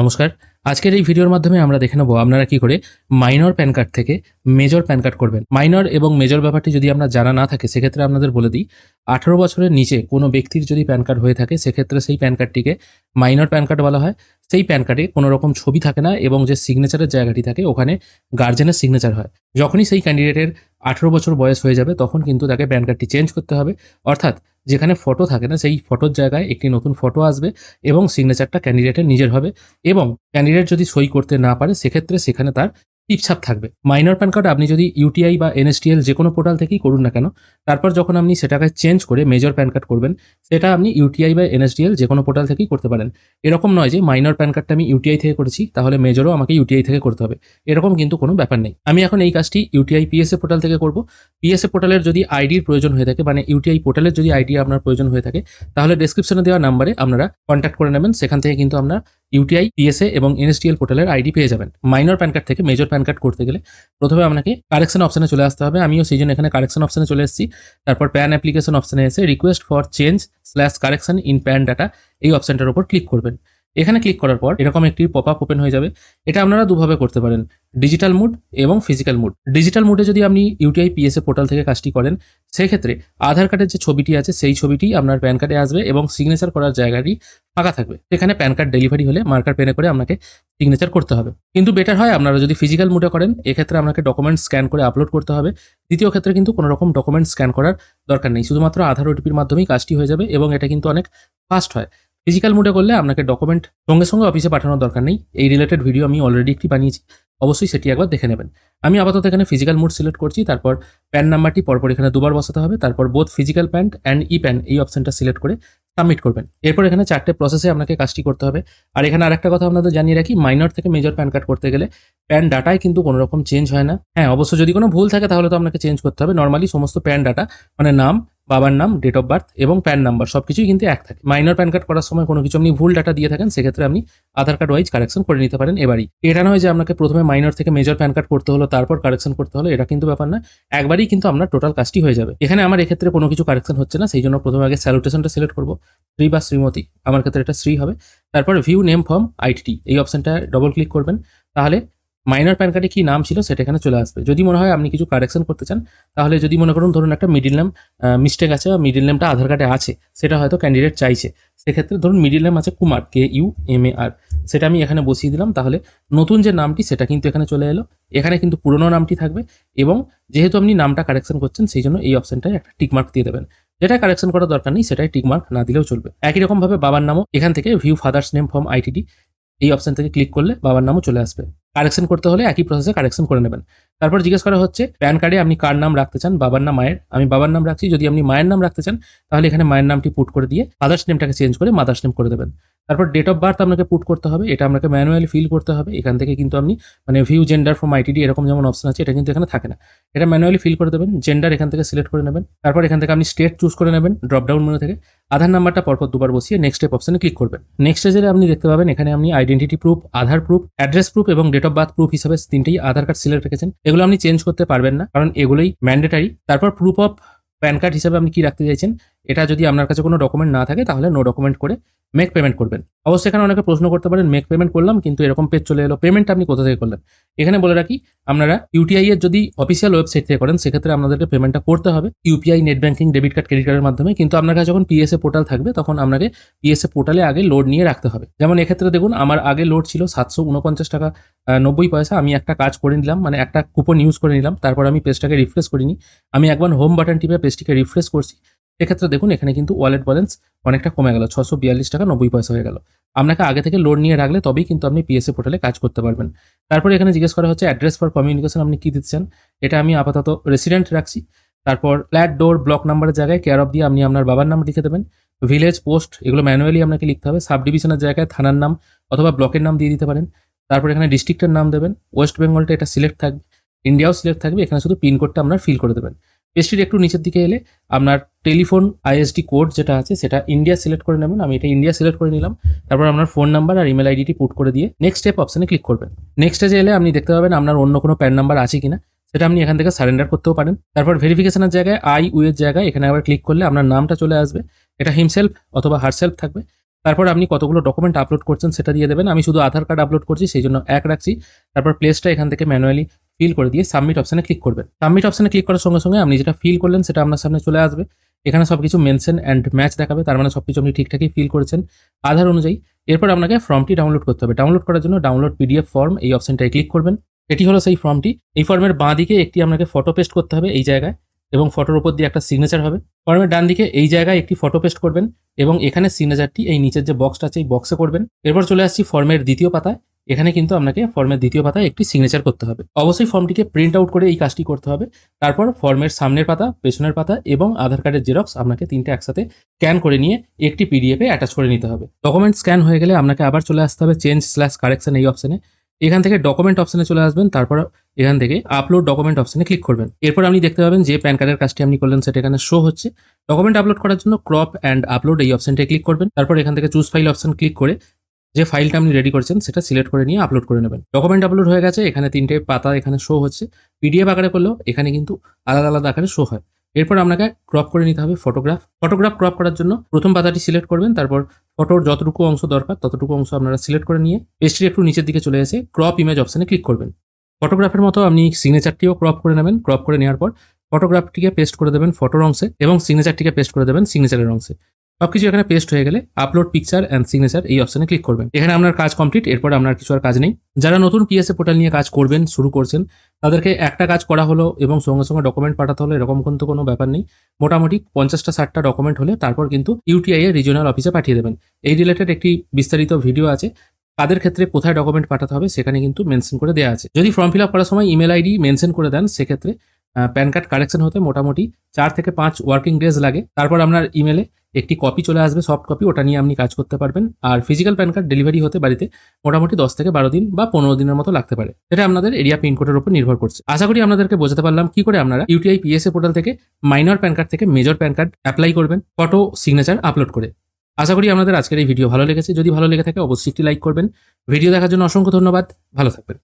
নমস্কার। আজকের এই ভিডিওর মাধ্যমে আমরা দেখে নেব আপনারা কি করে মাইনর প্যান কার্ড থেকে মেজর প্যান কার্ড করবেন। মাইনর এবং মেজর ব্যাপারটি যদি আপনার জানা না থাকে, সেক্ষেত্রে আপনাদের বলে দিই, আঠারো বছরের নিচে কোনো ব্যক্তির যদি প্যান কার্ড হয়ে থাকে, সেক্ষেত্রে সেই প্যান কার্ডটিকে মাইনর প্যান কার্ড বলা হয়। সেই প্যান কার্ডে কোনো রকম ছবি থাকে না এবং যে সিগনেচারের জায়গাটি থাকে, ওখানে গার্জেনের সিগনেচার হয়। যখনই সেই ক্যান্ডিডেটের আঠেরো বছর বয়স হয়ে যাবে, তখন কিন্তু তাকে প্যান কার্ডটি চেঞ্জ করতে হবে। অর্থাৎ যেখানে ফটো থাকে না, সেই ফটোর জায়গায় একটি নতুন ফটো আসবে এবং সিগনেচারটা ক্যান্ডিডেটের নিজের হবে এবং ক্যান্ডিডেট যদি সই করতে না পারে, সেক্ষেত্রে সেখানে তার টিপছাপ থাকবে। মাইনর প্যান কার্ড আপনি যদি ইউটিআই বা এনএসটিএল যে কোনো পোর্টাল থেকেই করুন না কেন, তারপর যখন আপনি সেটাকে চেঞ্জ করে মেজর প্যান কার্ড করবেন, সেটা আপনি ইউটিআই বা এনএসডিএল যে কোনো পোর্টাল থেকেই করতে পারেন। এরকম নয় যে মাইনর প্যান কার্ডটা আমি ইউটিআই থেকে করেছি, তাহলে মেজরও আমাকে ইউটিআই থেকে করতে হবে। এরকম কিন্তু কোনো ব্যাপার নেই। আমি এখন এই কাজটি ইউটিআই পিএসএ পোর্টাল থেকে করব। পিএসএ পোর্টালের যদি আইডির প্রয়োজন হয়ে থাকে মানে ইউটিআই পোর্টালের যদি আইডি আপনার প্রয়োজন হয়ে থাকে, তাহলে ডেসক্রিপশনে দেওয়া নাম্বারে আপনারা কন্ট্যাক্ট করে নেবেন। সেখান থেকে কিন্তু আপনার ইউটিআই, পিএসএ এবং এনএসটিএল পোর্টালের আইডি পেয়ে যাবেন। মাইনর প্যান কার্ড থেকে মেজর প্যান কার্ড করতে গেলে প্রথমে আপনাকে কারেকশন অপশানে চলে আসতে হবে। আমিও সেই জন্য এখানে কারেকশন অপশানে চলে এসেছি। তারপর প্যান অ্যাপ্লিকেশন অপশানে এসে request for change slash correction in PAN data এই অপশানটার উপর ক্লিক করবেন। এখানে ক্লিক করার পর এরকম একটি পপ আপ ওপেন হয়ে যাবে। এটা আপনারা দুভাবে করতে পারেন। ডিজিটাল মুড এবং ফিজিক্যাল মুড ডিজিটাল মুডে যদি আপনি ইউটিআই পিএসএ পোর্টাল থেকে কাজটি করেন, সেক্ষেত্রে আধার কার্ডের যে ছবিটি আছে, সেই ছবিটি আপনার প্যান কার্ডে আসবে এবং সিগনেচার করার জায়গাটি ফাঁকা থাকবে। সেখানে প্যান কার্ড ডেলিভারি হলে মার্কার পেনে করে আপনাকে সিগনেচার করতে হবে। কিন্তু বেটার হয় আপনারা যদি ফিজিক্যাল মুডে করেন, এক্ষেত্রে আপনাকে ডকুমেন্ট স্ক্যান করে আপলোড করতে হবে। দ্বিতীয় ক্ষেত্রে কিন্তু কোনো রকম ডকুমেন্ট স্ক্যান করার দরকার নেই। শুধুমাত্র আধার ওটিপির মাধ্যমেই কাজটি হয়ে যাবে এবং এটা কিন্তু অনেক ফাস্ট হয়। ফিজিক্যাল মুডে করলে আপনাকে ডকুমেন্ট সঙ্গে সঙ্গে অফিসে পাঠানোর দরকার নেই। এই রিলেটেড ভিডিও আমি অলরেডি একটি বানিয়েছি। অবশ্যই সেটি একবার দেখে নেবেন। আমি আপাতত এখানে ফিজিক্যাল মুড সিলেক্ট করছি, তারপর প্যান নাম্বারটি পরপর এখানে দুবার বসাতে হবে, তারপর both physical PAN and E PAN এই অপশনটা সিলেক্ট করে সাবমিট করবেন। এরপর এখানে চারটে প্রসেসে আপনাকে কাজটি করতে হবে। আর এখানে আরেকটা কথা আপনাদের জানিয়ে রাখি মাইনর থেকে মেজর প্যান কার্ড করতে গেলে প্যান ডাটায় কিন্তু কোনো রকম চেঞ্জ হয় না। হ্যাঁ অবশ্য যদি কোনো ভুল থাকে তাহলে তো আপনাকে চেঞ্জ করতে হবে। নর্মালি সমস্ত প্যান ডাটা মানে নাম বাবার নাম ডেট অফ বার্থ এবং প্যান নাম্বার সব কিছুই কিন্তু এক থাকে। মাইনর প্যান কার্ড করার সময় কোনো কিছু আপনি ভুল ডাটা দিয়ে থাকেন, সেক্ষেত্রে আপনি আধার কার্ড ওয়াইজ কারেকশন করে নিতে পারেন এবারই। এটা নয় যে আপনাকে প্রথমে মাইনর থেকে মেজর প্যান কার্ড করতে হলো, তারপর কারেকশন করতে হলো, এটা কিন্তু ব্যাপার না একবারই কিন্তু আপনার টোটাল কাজটি হয়ে যাবে। এখানে আমার এক্ষেত্রে কোনো কিছু কারেকশন হচ্ছে না, সেই জন্য প্রথমে আগে স্যালুটেশনটা সিলেক্ট করব। শ্রী বা শ্রীমতী, আমার ক্ষেত্রে এটা শ্রী হবে। তারপর ভিউ নেম ফর্ম আইটি এই অপশনটা ডবল ক্লিক করবেন। তাহলে মাইনর প্যান কার্ডে কি নাম ছিল সেটা এখানে চলে আসবে। যদি মনে হয় আপনি কিছু কারেকশন করতে চান, তাহলে যদি মনে করুন, ধরুন একটা মিডিল নেম মিস্টেক আছে বা মিডিল নেমটা আধার কার্ডে আছে, সেটা হয়তো ক্যান্ডিডেট চাইছে। সেক্ষেত্রে ধরুন মিডিল নেম আছে Kumar K U M A R সেটা আমি এখানে বসিয়ে দিলাম, তাহলে নতুন যে নামটি, সেটা কিন্তু এখানে চলে এলো। এখানে কিন্তু পুরনো নামটি থাকবে এবং যেহেতু আপনি নামটা কারেকশন করছেন, সেই জন্য এই অপশনটায় একটা টিকমার্ক দিয়ে দেবেন। যেটা কারেকশন করার দরকার নেই, সেটাই টিকমার্ক না দিলেও চলবে। একই রকমভাবে বাবার নামও এখান থেকে view father's name form ITD এই অপশন থেকে ক্লিক করলে বাবার নামও চলে আসবে। কারেকশন করতে হলে একই প্রসেসে কারেকশন করে নেবেন। তারপর জিজ্ঞেস করা হচ্ছে প্যান কার্ডে আপনি কার নাম রাখতে চান? বাবার নাম মায়ের? আমি বাবার নাম রাখছি, যদি আপনি মায়ের নাম রাখতে চান, তাহলে এখানে মায়ের নামটি পুট করে দিয়ে ফাদার্স নেমটাকে চেঞ্জ করে মাদার্স নেম করে দেবেন। তারপর ডেট অফ বার্থ আপনাকে পুট করতে হবে, এটা আপনাকে ম্যানুয়ালি ফিল করতে হবে। এখান থেকে কিন্তু আপনি মানে ভিউ জেন্ডার ফ্রম আইটিডি এরকম যেমন অপশন আছে, এটা কিন্তু এখানে থাকে না। এটা ম্যানুয়ালি ফিল করে দেবেন জেন্ডার এখান থেকে সিলেক্ট করে নেবেন। তারপর এখান থেকে আপনি স্টেট চুজ করে নেবেন ড্রপ ডাউন মেনু থেকে। আধার নাম্বারটা পরপর দুবার বসিয়ে নেক্সট স্টেপ অপশনে ক্লিক করবেন। নেক্সট স্টেজে আপনি দেখতে পাবেন, এখানে আপনি identity proof Aadhaar proof address proof এবং ডেট অফ বার্থ প্রুফ হিসাবে তিনটেই আধার কার্ড সিলেক্ট রেখেছেন। এগুলো আপনি চেঞ্জ করতে পারবেন না, কারণ এগুলোই ম্যান্ডেটারি তারপর প্রুফ অফ প্যান কার্ড হিসাবে আপনি কি রাখতে চাইছেন? এটা যদি আপনার কাছে কোনো ডকুমেন্ট না থাকে, তাহলে নো ডকুমেন্ট করে মেক পেমেন্ট করবেন। অবশ্যই এখানে অনেকে প্রশ্ন করতে পারেন মেক পেমেন্ট করলাম, কিন্তু এরকম পেজ চলে এলো পেমেন্ট আপনি কোথা থেকে করলেন? এখানে বলে রাখি, আপনারা ইউটিআই এর যদি অফিসিয়াল ওয়েবসাইট থেকে করেন, সেক্ষেত্রে আপনাদেরকে পেমেন্টটা করতে হবে UPI net banking debit card credit কার্ডের মাধ্যমে। কিন্তু আপনার কাছে যখন পিএসএ পোর্টাল থাকবে, তখন আপনাকে পিএসএ পোর্টালে আগে লোড নিয়ে রাখতে হবে। যেমন এক্ষেত্রে দেখুন, আমার আগে লোড ছিল সাতশো উনপঞ্চাশ টাকা নব্বই পয়সা। আমি একটা কাজ করে নিলাম মানে একটা কুপন ইউজ করে নিলাম, তারপর আমি পেজটাকে রিফ্রেশ করিনি। আমি একবার হোম বাটন টিপে পেজটিকে রিফ্রেশ করছি। সেক্ষেত্রে দেখুন, এখানে কিন্তু ওয়ালেট ব্যালেন্স অনেকটা কমে গেল ছশো বিয়াল্লিশ টাকা নব্বই পয়সা হয়ে গেল। আপনাকে আগে থেকে লোড নিয়ে রাখলে তবেই কিন্তু আপনি পিএসএ পোর্টালে কাজ করতে পারবেন। তারপরে এখানে জিজ্ঞেস করা হচ্ছে অ্যাড্রেস ফর কমিউনিকেশন আপনি কী দিচ্ছেন? এটা আমি আপাতত রেসিডেন্ট রাখছি। তারপর ফ্ল্যাট ডোর ব্লক নাম্বারের জায়গায় কেয়ার অফ দিয়ে আপনি আপনার বাবার নাম লিখে দেবেন। ভিলেজ পোস্ট এগুলো ম্যানুয়ালি আপনাকে লিখতে হবে। সাব ডিভিশনের জায়গায় থানার নাম অথবা ব্লকের নাম দিয়ে দিতে পারেন। তারপর এখানে ডিস্ট্রিক্টের নাম দেবেন। ওয়েস্ট বেঙ্গলটা এটা সিলেক্ট থাকবে। ইন্ডিয়াও সিলেক্ট থাকবে। এখানে শুধু পিনকোডটা আপনার ফিল করে দেবেন। পেজটির একটু নিচের দিকে এলে আপনার টেলিফোন আইএসডি কোড যেটা আছে, সেটা ইন্ডিয়া সিলেক্ট করে নেবেন। আমি এটা ইন্ডিয়া সিলেক্ট করে নিলাম। তারপর আপনার ফোন নাম্বার আর ইমেল আইডিটি পুট করে দিয়ে নেক্সট স্টেপ অপশানে ক্লিক করবেন। নেক্সট স্টেজে এলে আপনি দেখতে পাবেন আপনার অন্য কোনো প্যান নাম্বার আছে কিনা, সেটা আপনি এখান থেকে সারেন্ডার করতেও পারেন। তারপর ভেরিফিকেশনের জায়গায় আই ইউ এর জায়গায় এখানে আবার ক্লিক করলে আপনার নামটা চলে আসবে। এটা হিমসেলফ অথবা হারসেলফ থাকবে। তারপর আপনি কতগুলো ডকুমেন্ট আপলোড করছেন সেটা দিয়ে দেবেন। আমি শুধু আধার কার্ড আপলোড করছি, সেই জন্য এক রাখছি। তারপর প্লেসটা এখান থেকে ম্যানুয়ালি ফিল করে দিয়ে সাবমিট অপশানে ক্লিক করবেন। সাবমিট অপশানে ক্লিক করার সঙ্গে সঙ্গে আপনি যেটা ফিল করলেন সেটা আপনার সামনে চলে আসবে। এখানে সব কিছু মেনশন অ্যান্ড ম্যাচ দেখাবে, তার মানে সব কিছু আপনি ঠিকঠাকই ফিল করেছেন। আধার অনুযায়ী এরপর আপনাকে ফর্মটি ডাউনলোড করতে হবে। ডাউনলোড করার জন্য ডাউনলোড পিডিএফ ফর্ম এই অপশনটায় ক্লিক করবেন। এটি হলো সেই ফর্মটি এই ফর্মের বাঁ দিকে একটি আপনাকে ফটো পেস্ট করতে হবে এই জায়গায় এবং ফটোর উপর দিয়ে একটা সিগনেচার হবে। ফর্মের ডান দিকে এই জায়গায় একটি ফটো পেস্ট করবেন এবং এখানে সিগনেচারটি এই নিচের যে বক্সটা আছে এই বক্সে করবেন। এরপর চলে আসছি ফর্মের দ্বিতীয় পাতায়। এখানে কিন্তু আপনাকে ফর্মের দ্বিতীয় পাতায় একটি সিগনেচার করতে হবে। অবশ্যই ফর্মটিকে প্রিন্ট আউট করে এই কাজটি করতে হবে। তারপর ফর্মের সামনের পাতা, পেছনের পাতা এবং আধার কার্ডের জেরক্স আপনাকে তিনটে একসাথে স্ক্যান করে নিয়ে একটি পিডিএফে অ্যাটাচ করে নিতে হবে। ডকুমেন্ট স্ক্যান হয়ে গেলে আপনাকে আবার চলে আসতে হবে চেঞ্জ স্ল্যাশ কারেকশন এই অপশনে এখান থেকে ডকুমেন্ট অপশনে চলে আসবেন, তারপর এখান থেকে আপলোড ডকুমেন্ট অপশনে ক্লিক করবেন। এরপর আপনি দেখতে পাবেন যে প্যান কার্ডের কাজটি আপনি করলেন, সেটা এখানে শো হচ্ছে। ডকুমেন্ট আপলোড করার জন্য ক্রপ অ্যান্ড আপলোড এই অপশনটায় ক্লিক করবেন। তারপর এখান থেকে চুজ ফাইল অপশন ক্লিক করে যে ফাইলটা আপনি রেডি করছেন, সেটা সিলেক্ট করে নিয়ে আপলোড করে নেবেন। ডকুমেন্ট আপলোড হয়ে গেছে, এখানে তিনটে পাতা এখানে শো হচ্ছে। পিডিএফ আকারে করলেও এখানে কিন্তু আলাদা আলাদা আকারে শো হয়। এরপর আপনাকে ক্রপ করে নিতে হবে ফটোগ্রাফ ফটোগ্রাফ ক্রপ করার জন্য প্রথম পাতাটি সিলেক্ট করবেন, তারপর ফটোর যতটুকু অংশ দরকার, ততটুকু অংশ আপনারা সিলেক্ট করে নিয়ে পেজটির একটু নিচের দিকে চলে এসে ক্রপ ইমেজ অপশানে ক্লিক করবেন। ফটোগ্রাফের মতো আপনি সিগনেচারটিও ক্রপ করে নেবেন। ক্রপ করে নেওয়ার পর ফটোগ্রাফটিকে পেস্ট করে দেবেন ফটোর অংশে এবং সিগনেচারটিকে পেস্ট করে দেবেন সিগনেচারের অংশে। সবকিছু এখানে পেস্ট হয়ে গেলে আপলোড পিকচার অ্যান্ড সিগনেচার এই অপশনে ক্লিক করবেন। এখানে আপনার কাজ কমপ্লিট এরপর আপনার কিছু আর কাজ নেই। যারা নতুন পিএসএ পোর্টাল নিয়ে কাজ করবেন, শুরু করছেন, তাদেরকে একটা কাজ করা হলো এবং সঙ্গে সঙ্গে ডকুমেন্ট পাঠাতে হলো, এরকম কিন্তু কোনো ব্যাপার নেই। মোটামুটি পঞ্চাশটা, ষাটটা ডকুমেন্ট হলে তারপর কিন্তু ইউটিআই এর রিজিওনাল অফিসে পাঠিয়ে দেবেন। এই রিলেটেড একটি বিস্তারিত ভিডিও আছে। তাদের ক্ষেত্রে কোথায় ডকুমেন্ট পাঠাতে হবে সেখানে কিন্তু মেনশন করে দেওয়া আছে। যদি ফর্ম ফিল আপ করার সময় ইমেল আইডি মেনশন করে দেন, সেক্ষেত্রে প্যান কার্ড কারেকশন হতে মোটামুটি চার থেকে পাঁচ ওয়ার্কিং ডেজ লাগে। তারপর আপনার ইমেলে একটি কপি চলে আসবে সফট কপি ওটা নিয়ে আপনি কাজ করতে পারবেন। আর ফিজিক্যাল প্যান কার্ড ডেলিভারি হতে বাড়িতে মোটামুটি দশ থেকে বারো দিন বা পনেরো দিনের মতো লাগতে পারে। এটা আপনাদের এরিয়া পিনকোডের উপর নির্ভর করছে। আশা করি আপনাদেরকে বোঝাতে পারলাম কি করে আপনারা ইউটিআই পিএসএ পোর্টাল থেকে মাইনর প্যান কার্ড থেকে মেজর প্যান কার্ড অ্যাপ্লাই করবেন ফটো সিগনেচার আপলোড করে। আশা করি আপনাদের আজকের এই ভিডিও ভালো লেগেছে। যদি ভালো লেগে থাকে, অবশ্যই একটি লাইক করবেন। ভিডিও দেখার জন্য অসংখ্য ধন্যবাদ। ভালো থাকবেন।